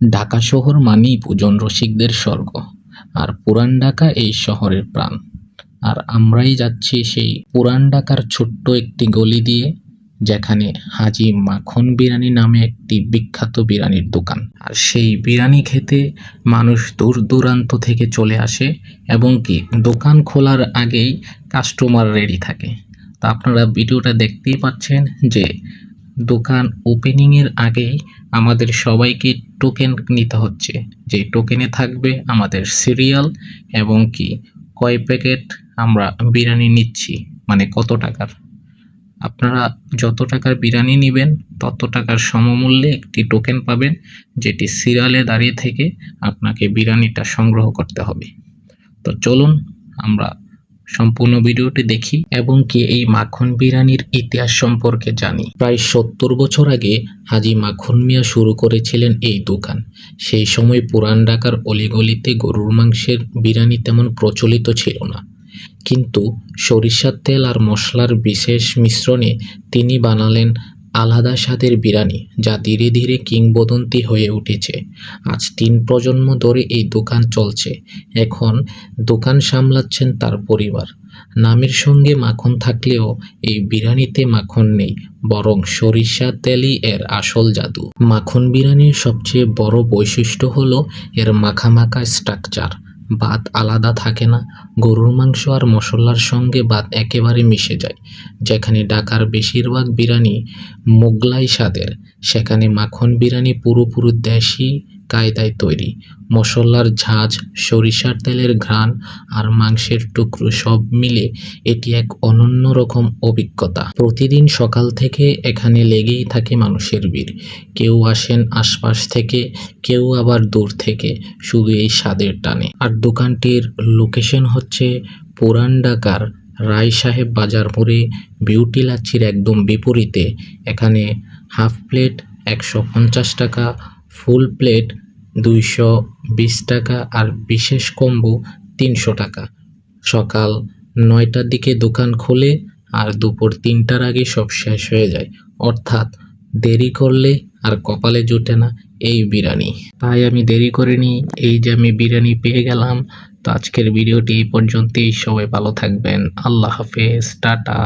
ঢাকা শহর মানেই ভোজন রসিকদের স্বর্গ। আর পুরান ঢাকা এই শহরের প্রাণ। আর আমরাই যাচ্ছি সেই পুরান ঢাকার ছোট্ট একটি গলি দিয়ে, যেখানে হাজি মাখন বিরিয়ানি নামে একটি বিখ্যাত বিরিয়ানির দোকান। আর সেই বিরিয়ানি খেতে মানুষ দূর দূরান্ত থেকে চলে আসে এবং কি দোকান খোলার আগেই কাস্টমার রেডি থাকে। তা আপনারা ভিডিওটা দেখতেই পাচ্ছেন যে দোকান ওপেনিংয়ের আগেই আমাদের সবাইকে টোকেন নিতে হচ্ছে। যে টোকেনে থাকবে আমাদের সিরিয়াল এবং কি, কয় প্যাকেট আমরা বিরিয়ানি নিচ্ছি মানে কত টাকার। আপনারা যত টাকার বিরিয়ানি নেবেন, তত টাকার সমমূল্যে একটি টোকেন পাবেন, যেটি সিরিয়ালে দাঁড়িয়ে থেকে আপনাকে বিরিয়ানিটা সংগ্রহ করতে হবে। তো চলুন, আমরা সম্পূর্ণ ভিডিওটি দেখি এবং কি এই মাখন বিরিয়ানির ইতিহাস সম্পর্কে জানি। প্রায় সত্তর বছর আগে হাজি মাখন মিয়া শুরু করেছিলেন এই দোকান। সেই সময় পুরান ঢাকার অলিগলিতে গরুর মাংসের বিরিয়ানি তেমন প্রচলিত ছিল না। কিন্তু সরিষার তেল আর মশলার বিশেষ মিশ্রণে তিনি বানালেন আলাদা স্বাদের বিরিয়ানি, যা ধীরে ধীরে কিংবদন্তি হয়ে উঠেছে। আজ তিন প্রজন্ম ধরে এই দোকান চলছে। এখন দোকান সামলাচ্ছেন তার পরিবার। নামের সঙ্গে মাখন থাকলেও এই বিরিয়ানিতে মাখন নেই, বরং সরিষা তেলই এর আসল জাদু। মাখন বিরিয়ানির সবচেয়ে বড় বৈশিষ্ট্য হলো এর মাখামাখা স্ট্রাকচার ভাত আলাদা থাকে না। গরুর মাংস আর মশলার সঙ্গে ভাত একেবারে মিশে যায়, যেখানে ডাকার বেশিরভাগ বিরিয়ানি মোগলাই স্বাদের, সেখানে মাখন বিরিয়ানি পুরোপুরি দেশি কায়দায় তৈরি। মশলার ঝাঁজ, সরিষার তেলের ঘ্রাণ আর মাংসের টুকরো সব মিলে এটি এক অনন্য রকম অভিজ্ঞতা। প্রতিদিন সকাল থেকে এখানে লেগেই থাকে মানুষের ভিড়। কেউ আসেন আশপাশ থেকে, কেউ আবার দূর থেকে, শুধু এই স্বাদের টানে। আর দোকানটির লোকেশন হচ্ছে পুরান ঢাকার রায় সাহেব বাজার মোড়ে বিউটি লাচ্ছির একদম বিপরীতে। এখানে হাফ প্লেট একশো পঞ্চাশ টাকা, ফুল প্লেট দুইশো বিশ টাকা আর বিশেষ কম্বো তিনশো টাকা। সকাল নয়টার দিকে দোকান খোলে আর দুপুর তিনটার আগে সব শেষ হয়ে যায়। অর্থাৎ দেরি করলে আর কপালে জোটে না এই বিরিয়ানি। তাই আমি দেরি করিনি, এই যে আমি বিরিয়ানি পেয়ে গেলাম। তো আজকের ভিডিওটি এই পর্যন্তই, সবাই ভালো থাকবেন। আল্লাহ হাফেজ, টাটা।